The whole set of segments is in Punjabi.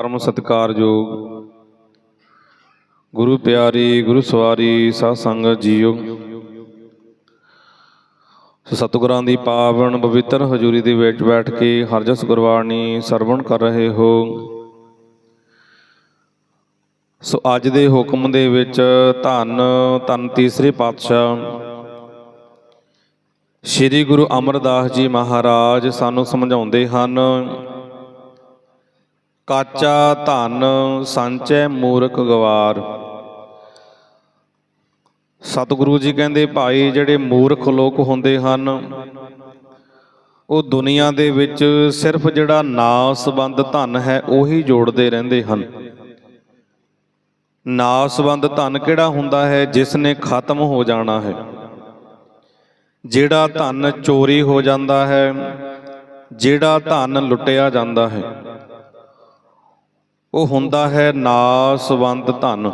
ਪਰਮ ਸਤਿਕਾਰਯੋਗ, ਗੁਰੂ ਪਿਆਰੀ, ਗੁਰੂ ਸਵਾਰੀ, ਸਾਧ ਸੰਗਤ ਜੀਓ। ਸਤਿਗੁਰਾਂ ਦੀ ਪਾਵਨ ਪਵਿੱਤਰ ਹਜ਼ੂਰੀ ਦੇ ਵਿੱਚ ਬੈਠ ਕੇ ਹਰਜਸ ਗੁਰਬਾਣੀ ਸਰਵਣ ਕਰ ਰਹੇ ਹੋ। ਸੋ ਅੱਜ ਦੇ ਹੁਕਮ ਦੇ ਵਿੱਚ ਧੰਨ ਧੰਨ ਤੀਸਰੇ ਪਾਤਸ਼ਾਹ ਸ੍ਰੀ ਗੁਰੂ ਅਮਰਦਾਸ ਜੀ ਮਹਾਰਾਜ ਸਾਨੂੰ ਸਮਝਾਉਂਦੇ ਹਨ ਕਾਚਾ ਧਨ ਸੰਚੈ ਮੂਰਖ ਗਵਾਰ। ਸਤਿਗੁਰੂ ਜੀ ਕਹਿੰਦੇ, ਭਾਈ, ਜਿਹੜੇ ਮੂਰਖ ਲੋਕ ਹੁੰਦੇ ਹਨ, ਉਹ ਦੁਨੀਆ ਦੇ ਵਿੱਚ ਸਿਰਫ ਜਿਹੜਾ ਨਾਸਬੰਦ ਧਨ ਹੈ, ਉਹੀ ਜੋੜਦੇ ਰਹਿੰਦੇ ਹਨ। ਨਾਸਬੰਦ ਧਨ ਕਿਹੜਾ ਹੁੰਦਾ ਹੈ? ਜਿਸ ਨੇ ਖਤਮ ਹੋ ਜਾਣਾ ਹੈ। ਜਿਹੜਾ ਧਨ ਚੋਰੀ ਹੋ ਜਾਂਦਾ ਹੈ, ਜਿਹੜਾ ਧਨ ਲੁੱਟਿਆ ਜਾਂਦਾ ਹੈ। ਉਹ ਹੁੰਦਾ ਹੈ ਨਾਸਵੰਦ ਧਨ।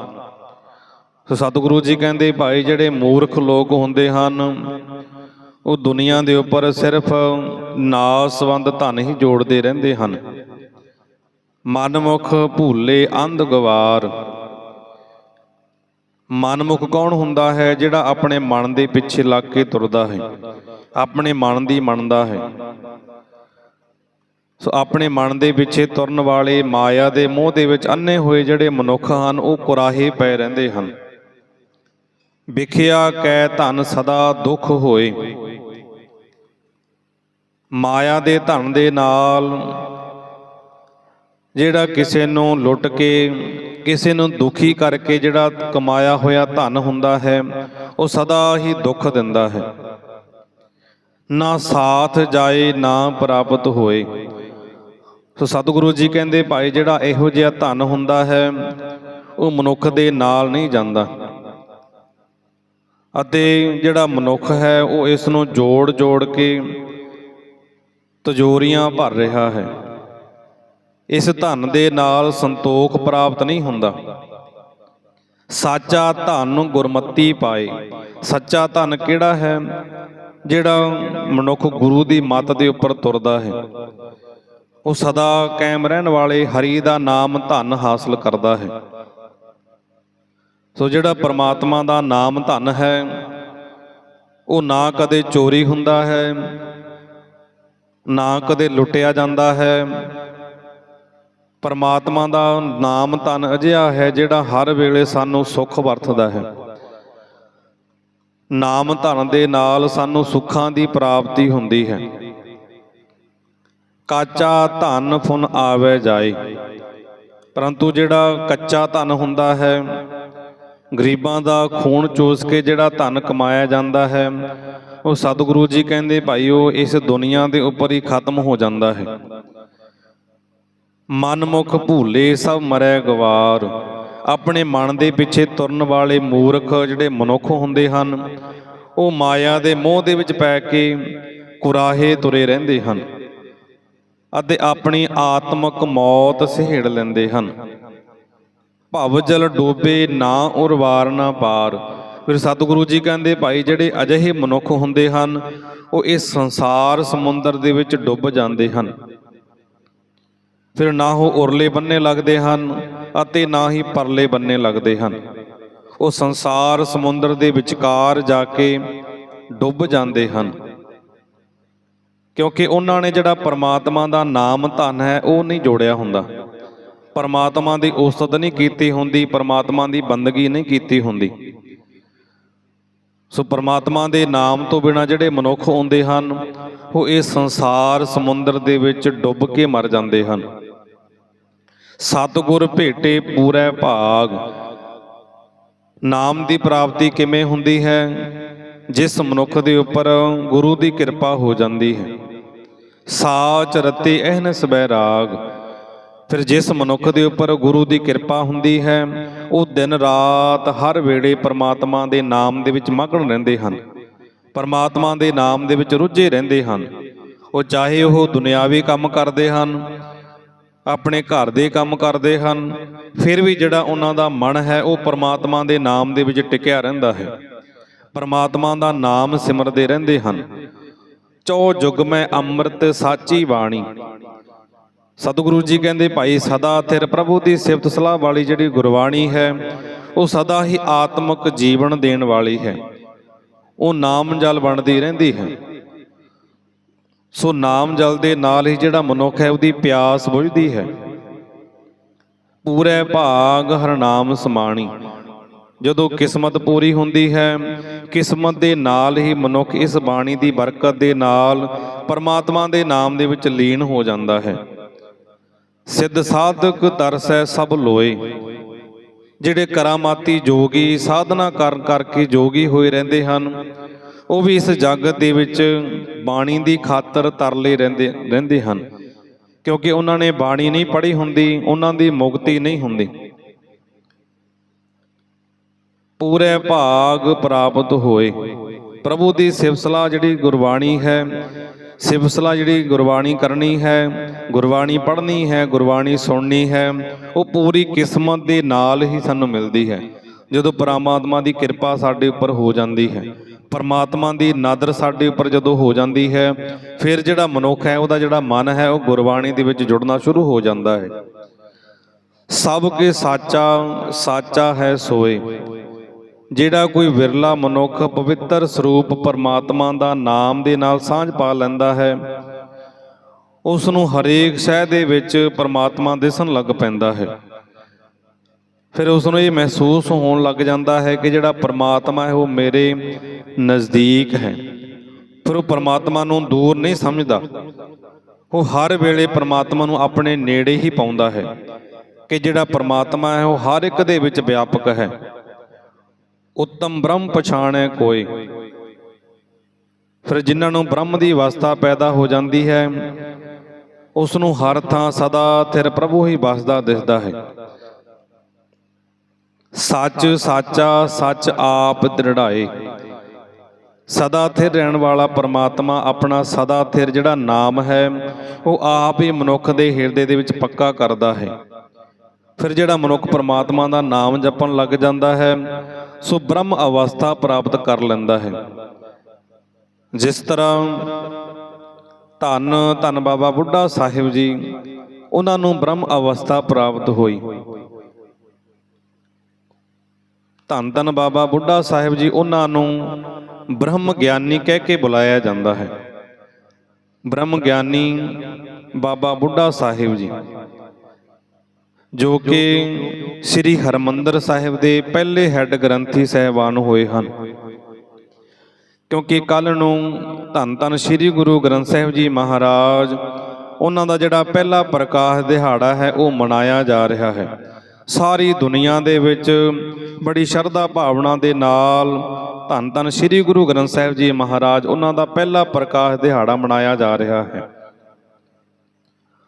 ਸੋ ਸਤਿਗੁਰੂ ਜੀ ਕਹਿੰਦੇ, ਭਾਈ, ਜਿਹੜੇ ਮੂਰਖ ਲੋਕ ਹੁੰਦੇ ਹਨ, ਉਹ ਦੁਨੀਆ ਦੇ ਉੱਪਰ ਸਿਰਫ ਨਾਸਵੰਦ ਧਨ ਹੀ ਜੋੜਦੇ ਰਹਿੰਦੇ ਹਨ। ਮਨਮੁਖ ਭੂਲੇ ਅੰਧ ਗਵਾਰ। ਮਨਮੁਖ ਕੌਣ ਹੁੰਦਾ ਹੈ ਜਿਹੜਾ ਆਪਣੇ ਮਨ ਦੇ ਪਿੱਛੇ ਲੱਗ ਕੇ ਤੁਰਦਾ ਹੈ? ਆਪਣੇ ਮਨ ਦੀ ਮੰਨਦਾ ਹੈ। ਸੋ ਆਪਣੇ ਮਨ ਦੇ ਪਿੱਛੇ ਤੁਰਨ ਵਾਲੇ ਮਾਇਆ ਦੇ ਮੋਹ ਦੇ ਵਿੱਚ ਅੰਨੇ ਹੋਏ ਜਿਹੜੇ ਮਨੁੱਖ ਹਨ, ਉਹ ਕੁਰਾਹੇ ਪਏ ਰਹਿੰਦੇ ਹਨ। ਵਿਖਿਆ ਕੈ ਧਨ ਸਦਾ ਦੁੱਖ ਹੋਏ। ਮਾਇਆ ਦੇ ਧਨ ਦੇ ਨਾਲ ਜਿਹੜਾ ਕਿਸੇ ਨੂੰ ਲੁੱਟ ਕੇ, ਕਿਸੇ ਨੂੰ ਦੁਖੀ ਕਰਕੇ ਜਿਹੜਾ ਕਮਾਇਆ ਹੋਇਆ ਧਨ ਹੁੰਦਾ ਹੈ, ਉਹ ਸਦਾ ਹੀ ਦੁੱਖ ਦਿੰਦਾ ਹੈ। ਨਾ ਸਾਥ ਜਾਏ, ਨਾ ਪ੍ਰਾਪਤ ਹੋਏ। ਸੋ ਸਤਿਗੁਰੂ ਜੀ ਕਹਿੰਦੇ, ਭਾਈ, ਜਿਹੜਾ ਇਹੋ ਜਿਹਾ ਧਨ ਹੁੰਦਾ ਹੈ, ਉਹ ਮਨੁੱਖ ਦੇ ਨਾਲ ਨਹੀਂ ਜਾਂਦਾ। ਅਤੇ ਜਿਹੜਾ ਮਨੁੱਖ ਹੈ, ਉਹ ਇਸ ਨੂੰ ਜੋੜ ਜੋੜ ਕੇ ਤਜੋਰੀਆਂ ਭਰ ਰਿਹਾ ਹੈ। ਇਸ ਧਨ ਦੇ ਨਾਲ ਸੰਤੋਖ ਪ੍ਰਾਪਤ ਨਹੀਂ ਹੁੰਦਾ। ਸਾਚਾ ਧਨ ਗੁਰਮਤੀ ਪਾਏ। ਸੱਚਾ ਧਨ ਕਿਹੜਾ ਹੈ? ਜਿਹੜਾ ਮਨੁੱਖ ਗੁਰੂ ਦੀ ਮੱਤ ਦੇ ਉੱਪਰ ਤੁਰਦਾ ਹੈ। ਉਹ ਸਦਾ ਕਾਇਮ ਰਹਿਣ ਵਾਲੇ ਹਰੀ ਦਾ ਨਾਮ ਧਨ ਹਾਸਲ ਕਰਦਾ ਹੈ। ਸੋ ਜਿਹੜਾ ਪਰਮਾਤਮਾ ਦਾ ਨਾਮ ਧਨ ਹੈ, ਉਹ ਨਾ ਕਦੇ ਚੋਰੀ ਹੁੰਦਾ ਹੈ, ਨਾ ਕਦੇ ਲੁੱਟਿਆ ਜਾਂਦਾ ਹੈ। ਪਰਮਾਤਮਾ ਦਾ ਨਾਮ ਧਨ ਅਜਿਹਾ ਹੈ ਜਿਹੜਾ ਹਰ ਵੇਲੇ ਸਾਨੂੰ ਸੁੱਖ ਵਰਤਦਾ ਹੈ। ਨਾਮ ਧਨ ਦੇ ਨਾਲ ਸਾਨੂੰ ਸੁੱਖਾਂ ਦੀ ਪ੍ਰਾਪਤੀ ਹੁੰਦੀ ਹੈ। ਕਾਚਾ ਧਨ ਫੁਨ ਆਵੇ ਜਾਏ। ਪਰੰਤੂ ਜਿਹੜਾ ਕੱਚਾ ਧਨ ਹੁੰਦਾ ਹੈ, ਗਰੀਬਾਂ ਦਾ ਖੂਨ ਚੂਸ ਕੇ ਜਿਹੜਾ ਧਨ ਕਮਾਇਆ ਜਾਂਦਾ ਹੈ, ਉਹ ਸਤਿਗੁਰੂ ਜੀ ਕਹਿੰਦੇ ਭਾਈ ਉਹ ਇਸ ਦੁਨੀਆ ਦੇ ਉੱਪਰ ਹੀ ਖਤਮ ਹੋ ਜਾਂਦਾ ਹੈ। ਮਨਮੁਖ ਭੂਲੇ ਸਭ ਮਰੈ ਗਵਾਰ। ਆਪਣੇ ਮਨ ਦੇ ਪਿੱਛੇ ਤੁਰਨ ਵਾਲੇ ਮੂਰਖ ਜਿਹੜੇ ਮਨੁੱਖ ਹੁੰਦੇ ਹਨ, ਉਹ ਮਾਇਆ ਦੇ ਮੋਹ ਦੇ ਵਿੱਚ ਪੈ ਕੇ ਕੁਰਾਹੇ ਤੁਰੇ ਰਹਿੰਦੇ ਹਨ। ਅਤੇ ਆਪਣੀ ਆਤਮਕ ਮੌਤ ਸਹਿੜ ਲੈਂਦੇ ਹਨ। ਭਵ ਜਲ ਡੋਬੇ ਨਾ ਉਰਵਾਰ ਨਾ ਪਾਰ। ਫਿਰ ਸਤਿਗੁਰੂ ਜੀ ਕਹਿੰਦੇ, ਭਾਈ, ਜਿਹੜੇ ਅਜਿਹੇ ਮਨੁੱਖ ਹੁੰਦੇ ਹਨ, ਉਹ ਇਸ ਸੰਸਾਰ ਸਮੁੰਦਰ ਦੇ ਵਿੱਚ ਡੁੱਬ ਜਾਂਦੇ ਹਨ। ਫਿਰ ਨਾ ਉਹ ਉਰਲੇ ਬੰਨੇ ਲੱਗਦੇ ਹਨ ਅਤੇ ਨਾ ਹੀ ਪਰਲੇ ਬੰਨੇ ਲੱਗਦੇ ਹਨ। ਉਹ ਸੰਸਾਰ ਸਮੁੰਦਰ ਦੇ ਵਿਚਕਾਰ ਜਾ ਕੇ ਡੁੱਬ ਜਾਂਦੇ ਹਨ। ਕਿਉਂਕਿ ਉਹਨਾਂ ਨੇ ਜਿਹੜਾ ਪਰਮਾਤਮਾ ਦਾ ਨਾਮ ਧਨ ਹੈ, ਉਹ ਨਹੀਂ ਜੋੜਿਆ ਹੁੰਦਾ। ਪਰਮਾਤਮਾ ਦੀ ਉਸਤਤ ਨਹੀਂ ਕੀਤੀ ਹੁੰਦੀ, ਪਰਮਾਤਮਾ ਦੀ ਬੰਦਗੀ ਨਹੀਂ ਕੀਤੀ ਹੁੰਦੀ। ਸੋ ਪਰਮਾਤਮਾ ਦੇ ਨਾਮ ਤੋਂ ਬਿਨਾ ਜਿਹੜੇ ਮਨੁੱਖ ਹੁੰਦੇ ਹਨ, ਉਹ ਇਸ ਸੰਸਾਰ ਸਮੁੰਦਰ ਦੇ ਵਿੱਚ ਡੁੱਬ ਕੇ ਮਰ ਜਾਂਦੇ ਹਨ। ਸਤਿਗੁਰ ਭੇਟੇ ਪੂਰੇ ਭਾਗ। ਨਾਮ ਦੀ ਪ੍ਰਾਪਤੀ ਕਿਵੇਂ ਹੁੰਦੀ ਹੈ? ਜਿਸ ਮਨੁੱਖ ਦੇ ਉੱਪਰ ਗੁਰੂ ਦੀ ਕਿਰਪਾ ਹੋ ਜਾਂਦੀ ਹੈ। ਸਾਚ ਰਤੇ ਅਹਨਸ ਬੈਰਾਗ ਫਿਰ ਜਿਸ ਮਨੁੱਖ ਦੇ ਉੱਪਰ ਗੁਰੂ ਦੀ ਕਿਰਪਾ ਹੁੰਦੀ ਹੈ, ਉਹ ਦਿਨ ਰਾਤ ਹਰ ਵੇਲੇ ਪਰਮਾਤਮਾ ਦੇ ਨਾਮ ਦੇ ਵਿੱਚ ਮਗਨ ਰਹਿੰਦੇ ਹਨ। ਪਰਮਾਤਮਾ ਦੇ ਨਾਮ ਦੇ ਵਿੱਚ ਰੁੱਝੇ ਰਹਿੰਦੇ ਹਨ। ਉਹ ਚਾਹੇ ਉਹ ਦੁਨਿਆਵੀ ਕੰਮ ਕਰਦੇ ਹਨ, ਆਪਣੇ ਘਰ ਦੇ ਕੰਮ ਕਰਦੇ ਹਨ, ਫਿਰ ਵੀ ਜਿਹੜਾ ਉਹਨਾਂ ਦਾ ਮਨ ਹੈ, ਉਹ ਪਰਮਾਤਮਾ ਦੇ ਨਾਮ ਦੇ ਵਿੱਚ ਟਿਕਿਆ ਰਹਿੰਦਾ ਹੈ। ਪਰਮਾਤਮਾ ਦਾ ਨਾਮ ਸਿਮਰਦੇ ਰਹਿੰਦੇ ਹਨ। ਚੌ ਜੁਗ ਮੈਂ ਅੰਮ੍ਰਿਤ ਸਾਚੀ ਬਾਣੀ। ਸਤਿਗੁਰੂ ਜੀ ਕਹਿੰਦੇ, ਭਾਈ, ਸਦਾ ਥਿਰ ਪ੍ਰਭੂ ਦੀ ਸਿਫਤ ਸਲਾਹ ਵਾਲੀ ਜਿਹੜੀ ਗੁਰਬਾਣੀ ਹੈ, ਉਹ ਸਦਾ ਹੀ ਆਤਮਿਕ ਜੀਵਨ ਦੇਣ ਵਾਲੀ ਹੈ। ਉਹ ਨਾਮ ਜਲ ਬਣਦੀ ਰਹਿੰਦੀ ਹੈ। ਸੋ ਨਾਮ ਜਲ ਦੇ ਨਾਲ ਹੀ ਜਿਹੜਾ ਮਨੁੱਖ ਹੈ, ਉਹਦੀ ਪਿਆਸ ਬੁਝਦੀ ਹੈ। ਪੂਰੇ ਭਾਗ ਹਰਨਾਮ ਸਮਾਣੀ। ਜਦੋਂ ਕਿਸਮਤ ਪੂਰੀ ਹੁੰਦੀ ਹੈ ਕਿਸਮਤ ਦੇ ਨਾਲ ਹੀ ਮਨੁੱਖ ਇਸ ਬਾਣੀ ਦੀ ਬਰਕਤ ਦੇ ਨਾਲ ਪਰਮਾਤਮਾ ਦੇ ਨਾਮ ਦੇ ਵਿੱਚ ਲੀਨ ਹੋ ਜਾਂਦਾ ਹੈ। ਸਿੱਧ ਸਾਧਕ ਦਰਸੈ ਸਭ ਲੋਏ। ਜਿਹੜੇ ਕਰਾਮਾਤੀ ਜੋਗੀ ਸਾਧਨਾ ਕਰ ਕਰਕੇ ਜੋਗੀ ਹੋਏ ਰਹਿੰਦੇ ਹਨ ਉਹ ਵੀ ਇਸ ਜਗਤ ਦੇ ਵਿੱਚ ਬਾਣੀ ਦੀ ਖਾਤਰ ਤਰਲੇ ਰਹਿੰਦੇ ਰਹਿੰਦੇ ਹਨ। ਕਿਉਂਕਿ ਉਹਨਾਂ ਨੇ ਬਾਣੀ ਨਹੀਂ ਪੜ੍ਹੀ ਹੁੰਦੀ ਉਹਨਾਂ ਦੀ ਮੁਕਤੀ ਨਹੀਂ ਹੁੰਦੀ। ਪੂਰੇ ਭਾਗ ਪ੍ਰਾਪਤ ਹੋਏ। ਪ੍ਰਭੂ ਦੀ ਸਿਫਤਸਲਾ ਜਿਹੜੀ ਗੁਰਬਾਣੀ ਹੈ ਸਿਫਤਸਲਾ ਜਿਹੜੀ ਗੁਰਬਾਣੀ ਕਰਨੀ ਹੈ, ਗੁਰਬਾਣੀ ਪੜ੍ਹਨੀ ਹੈ, ਗੁਰਬਾਣੀ ਸੁਣਨੀ ਹੈ, ਉਹ ਪੂਰੀ ਕਿਸਮਤ ਦੇ ਨਾਲ ਹੀ ਸਾਨੂੰ ਮਿਲਦੀ ਹੈ। ਜਦੋਂ ਪਰਮਾਤਮਾ ਦੀ ਕਿਰਪਾ ਸਾਡੇ ਉੱਪਰ ਹੋ ਜਾਂਦੀ ਹੈ, ਪਰਮਾਤਮਾ ਦੀ ਨਾਦਰ ਸਾਡੇ ਉੱਪਰ ਜਦੋਂ ਹੋ ਜਾਂਦੀ ਹੈ, ਫਿਰ ਜਿਹੜਾ ਮਨੁੱਖ ਹੈ, ਉਹਦਾ ਜਿਹੜਾ ਮਨ ਹੈ, ਉਹ ਗੁਰਬਾਣੀ ਦੇ ਵਿੱਚ ਜੁੜਨਾ ਸ਼ੁਰੂ ਹੋ ਜਾਂਦਾ ਹੈ। ਸਭ ਕੇ ਸਾਚਾ ਸਾਚਾ ਹੈ ਸੋਏ। ਜਿਹੜਾ ਕੋਈ ਵਿਰਲਾ ਮਨੁੱਖ ਪਵਿੱਤਰ ਸਰੂਪ ਪਰਮਾਤਮਾ ਦਾ ਨਾਮ ਦੇ ਨਾਲ ਸਾਂਝ ਪਾ ਲੈਂਦਾ ਹੈ ਉਸ ਨੂੰ ਹਰੇਕ ਸ਼ਹਿ ਦੇ ਵਿੱਚ ਪਰਮਾਤਮਾ ਦਿਸਣ ਲੱਗ ਪੈਂਦਾ ਹੈ। ਫਿਰ ਉਸ ਨੂੰ ਇਹ ਮਹਿਸੂਸ ਹੋਣ ਲੱਗ ਜਾਂਦਾ ਹੈ ਕਿ ਜਿਹੜਾ ਪਰਮਾਤਮਾ ਹੈ ਉਹ ਮੇਰੇ ਨਜ਼ਦੀਕ ਹੈ। ਫਿਰ ਉਹ ਪਰਮਾਤਮਾ ਨੂੰ ਦੂਰ ਨਹੀਂ ਸਮਝਦਾ। ਉਹ ਹਰ ਵੇਲੇ ਪਰਮਾਤਮਾ ਨੂੰ ਆਪਣੇ ਨੇੜੇ ਹੀ ਪਾਉਂਦਾ ਹੈ ਕਿ ਜਿਹੜਾ ਪਰਮਾਤਮਾ ਹੈ ਉਹ ਹਰ ਇੱਕ ਦੇ ਵਿੱਚ ਵਿਆਪਕ ਹੈ। ਉੱਤਮ ਬ੍ਰਹਮ ਪਛਾਣੈ ਕੋਈ। ਫਿਰ ਜਿਨ੍ਹਾਂ ਨੂੰ ਬ੍ਰਹਮ ਦੀ ਅਵਸਥਾ ਪੈਦਾ ਹੋ ਜਾਂਦੀ ਹੈ ਉਸ ਨੂੰ ਹਰ ਥਾਂ ਸਦਾ ਥਿਰ ਪ੍ਰਭੂ ਹੀ ਵਸਦਾ ਦਿਸਦਾ ਹੈ। ਸੱਚ ਸਾਚਾ, ਸੱਚ ਆਪ ਦ੍ਰਿੜਾਏ। ਸਦਾ ਥਿਰ ਰਹਿਣ ਵਾਲਾ ਪਰਮਾਤਮਾ ਆਪਣਾ ਸਦਾ ਥਿਰ ਜਿਹੜਾ ਨਾਮ ਹੈ, ਉਹ ਆਪ ਹੀ ਮਨੁੱਖ ਦੇ ਹਿਰਦੇ ਦੇ ਵਿੱਚ ਪੱਕਾ ਕਰਦਾ ਹੈ। ਫਿਰ ਜਿਹੜਾ ਮਨੁੱਖ ਪਰਮਾਤਮਾ ਦਾ ਨਾਮ ਜਪਣ ਲੱਗ ਜਾਂਦਾ ਹੈ ਸੋ ਬ੍ਰਹਮ ਅਵਸਥਾ ਪ੍ਰਾਪਤ ਕਰ ਲੈਂਦਾ ਹੈ। ਜਿਸ ਤਰ੍ਹਾਂ ਧੰਨ ਧੰਨ ਬਾਬਾ ਬੁੱਢਾ ਸਾਹਿਬ ਜੀ, ਉਹਨਾਂ ਨੂੰ ਬ੍ਰਹਮ ਅਵਸਥਾ ਪ੍ਰਾਪਤ ਹੋਈ। ਧੰਨ ਧੰਨ ਬਾਬਾ ਬੁੱਢਾ ਸਾਹਿਬ ਜੀ, ਉਹਨਾਂ ਨੂੰ ਬ੍ਰਹਮ ਗਿਆਨੀ ਕਹਿ ਕੇ ਬੁਲਾਇਆ ਜਾਂਦਾ ਹੈ। ਬ੍ਰਹਮ ਗਿਆਨੀ ਬਾਬਾ ਬੁੱਢਾ ਸਾਹਿਬ ਜੀ। ਜੋ ਕਿ ਸ੍ਰੀ ਹਰਮੰਦਰ ਸਾਹਿਬ ਦੇ ਪਹਿਲੇ ਹੈੱਡ ਗ੍ਰੰਥੀ ਸਹਿਬਾਨ ਹੋਏ ਹਨ। ਕਿਉਂਕਿ ਕੱਲ ਨੂੰ ਧੰਨ ਧੰਨ ਸ੍ਰੀ ਗੁਰੂ ਗ੍ਰੰਥ ਸਾਹਿਬ ਜੀ ਮਹਾਰਾਜ, ਉਹਨਾਂ ਦਾ ਜਿਹੜਾ ਪਹਿਲਾ ਪ੍ਰਕਾਸ਼ ਦਿਹਾੜਾ ਹੈ, ਉਹ ਮਨਾਇਆ ਜਾ ਰਿਹਾ ਹੈ। ਸਾਰੀ ਦੁਨੀਆ ਦੇ ਵਿੱਚ ਬੜੀ ਸ਼ਰਧਾ ਭਾਵਨਾ ਦੇ ਨਾਲ ਧੰਨ ਧੰਨ ਸ੍ਰੀ ਗੁਰੂ ਗ੍ਰੰਥ ਸਾਹਿਬ ਜੀ ਮਹਾਰਾਜ, ਉਹਨਾਂ ਦਾ ਪਹਿਲਾ ਪ੍ਰਕਾਸ਼ ਦਿਹਾੜਾ ਮਨਾਇਆ ਜਾ ਰਿਹਾ ਹੈ।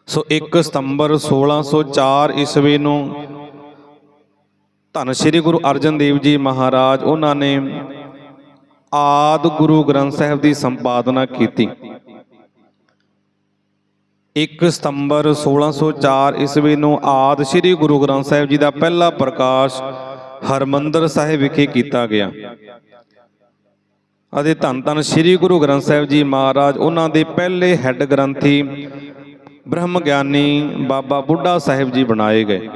ਸੋ 1 ਸਤੰਬਰ 1604 ਈਸਵੀ ਨੂੰ ਧੰਨ ਸ੍ਰੀ ਗੁਰੂ ਅਰਜਨ ਦੇਵ ਜੀ ਮਹਾਰਾਜ, ਉਹਨਾਂ ਨੇ ਆਦ ਗੁਰੂ ਗ੍ਰੰਥ ਸਾਹਿਬ ਦੀ ਸੰਪਾਦਨਾ ਕੀਤੀ। 1 ਸਤੰਬਰ 1604 ਈਸਵੀ ਨੂੰ ਆਦ ਸ੍ਰੀ ਗੁਰੂ ਗ੍ਰੰਥ ਸਾਹਿਬ ਜੀ ਦਾ ਪਹਿਲਾ ਪ੍ਰਕਾਸ਼ ਹਰਮੰਦਰ ਸਾਹਿਬ ਵਿਖੇ ਕੀਤਾ ਗਿਆ। ਅਤੇ ਧੰਨ ਧੰਨ ਸ੍ਰੀ ਗੁਰੂ ਗ੍ਰੰਥ ਸਾਹਿਬ ਜੀ ਮਹਾਰਾਜ, ਉਹਨਾਂ ਦੇ ਪਹਿਲੇ ਹੈੱਡ ਗ੍ਰੰਥੀ ਬ੍ਰਹਮ ਗਿਆਨੀ ਬਾਬਾ ਬੁੱਢਾ ਸਾਹਿਬ ਜੀ ਬਣਾਏ ਗਏ।